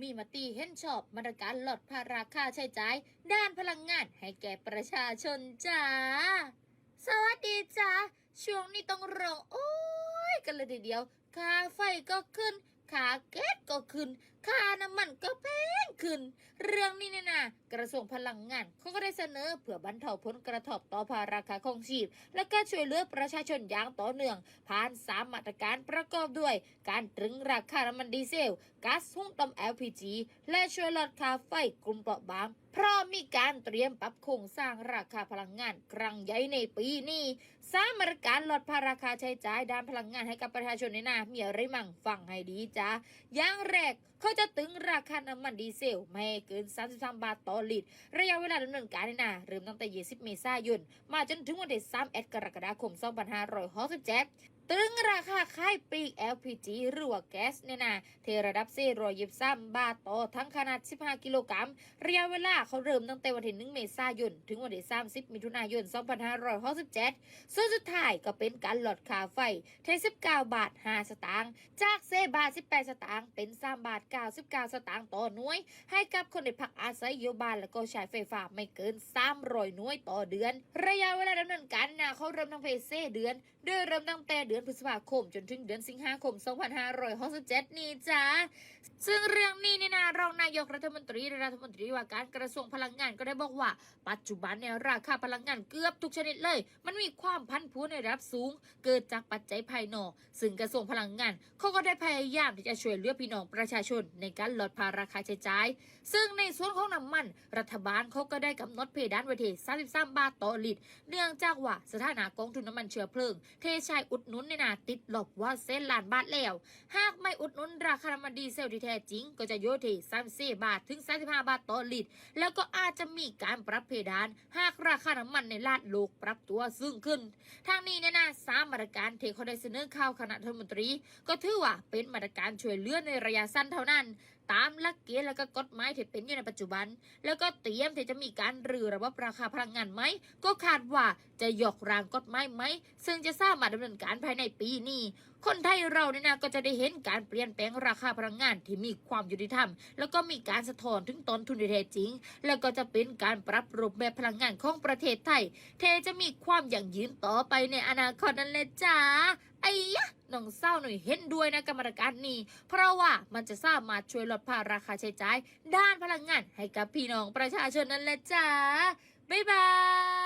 มีมาตีเฮนชอบมาตรการลดภาระค่าใช้จ่ายด้านพลังงานให้แก่ประชาชนจ้า สวัสดีจ้าช่วงนี้ต้องร้องโอ้ยกันเลยทีเดียว ค่าไฟก็ขึ้น ค่าแก๊สก็ขึ้น ค่าน้ำมันก็แพง ขึ้น เรื่องนี้เนี่ยนะกระทรวงพลังงานเขาก็ได้เสนอเพื่อบรรเทาผลกระทบต่อภาราคาของชีพ และก็ช่วยเหลือประชาชนอย่างต่อเนื่อง ผ่านสามมาตรการประกอบด้วย การตรึงราคาน้ำมันดีเซลก๊าซหุงต้ม LPG และช่วยลดค่าไฟกลุ่มเปราะบางเพราะมีการเตรียมปรับโครงสร้างราคาพลังงานครั้งใหญ่ในปีนี้สามมาตรการลดภาราคาใช้จ่ายด้านพลังงานให้กับประชาชนในนามีอะไรมั่งฟังให้ดีจ้าอย่างแรกเขาจะตึงราคาน้ำมันดีเซลไม่เกิน 33 บาทต่อลิตร ระยะเวลาดำเนินการในนาเริ่มตั้งแต่ 20 เมษายน มาจนถึงวันที่3กรกฎาคม 2567 ตึงราคาค่ายปลีก LPG หรือว่าแก๊สเนี่ยนะเทระดับ423บาทต่อทั้งขนาด 15 กิโลกรัมระยะเวลาเขาเริ่มตั้งแต่วันที่ 1 เมษายน ถึงวันที่ 30 มิถุนายน 2567 ส่วนสุดท้ายก็เป็นการลดค่าไฟเท19 บาท 5 สตางค์จากเซบาท 18 สตางค์เป็น 3 บาท 99 สตางค์ต่อหน่วย ให้กับคนในพักอาศัยอยู่บ้านแล้วก็ใช้ไฟฟ้าไม่เกิน 300 หน่วยต่อเดือน ระยะเวลาดำเนินการนะเขาเริ่มตั้งเพเซเดือนโดยเริ่มตั้งแต่เดือนพฤษภาคม จนถึงเดือนสิงหาคม 2567 นี้จ้า ซึ่งเรื่องนี้เนี่ยนะรองนายกรัฐมนตรีรัฐมนตรีว่าการกระทรวงพลังงานก็ได้บอกว่า ปัจจุบันเนี่ยราคาพลังงานเกือบทุกชนิดเลย มันมีความพันผวนในระดับสูง เกิดจากปัจจัยภายนอก ซึ่งกระทรวงพลังงานเขาก็ได้พยายามที่จะช่วยเหลือพี่น้องประชาชน ในการลดภาระค่าใช้จ่าย ซึ่งในส่วนของน้ำมัน รัฐบาลเขาก็ได้กำหนดเพดานไว้ที่33 บาทต่อลิตร เนื่องจากว่าสถานะกองทุนน้ำมันเชื้อเพลิง เทชายอุดหนุนในนาติดลบว่าเส้นล้านบาทแล้ว หากไม่อุดหนุนราคาน้ำมันดีเซลที่แท้จริง ก็จะโยที่34บาทถึง 35 บาทต่อลิตร แล้วก็อาจจะมีการปรับเพดาน หากราคาน้ำมันในลาดโลกปรับตัวซึ่งขึ้น ทางนี้เนี่ยนะสามมาตรการที่เขาได้เสนอเข้าคณะรัฐมนตรี ก็ถือว่าเป็นมาตรการช่วยเหลือในระยะสั้นเท่านั้น ตามหลักเกณฑ์และก็กฎหมายที่เป็นอยู่ในปัจจุบัน แล้วก็เตรียมที่จะมีการรื้อระบบราคาพลังงานไหม ก็คาดว่าจะยกร่างกฎหมายไหม ซึ่งจะสามารถดำเนินการภายในปีนี้คนไทยเราเนี่ยนะก็จะได้เห็นการเปลี่ยนแปลงราคาพลังงานที่มีความยุติธรรม แล้วก็มีการสะท้อนถึงต้นทุนที่แท้จริง แล้วก็จะเป็นการปรับรูปแบบพลังงานของประเทศไทยเทจะมีความอยั่งยืนต่อไปในอนาคตนั่นแหละจ้า ไอ้ยะน้องเศร้าหน่อยเห็นด้วยนะกรรมการนี้เพราะว่ามันจะสามารถช่วยลดภาระค่าใช้จ่ายด้านพลังงานให้กับพี่น้องประชาชนนั่นแหละจ้าบ๊ายบาย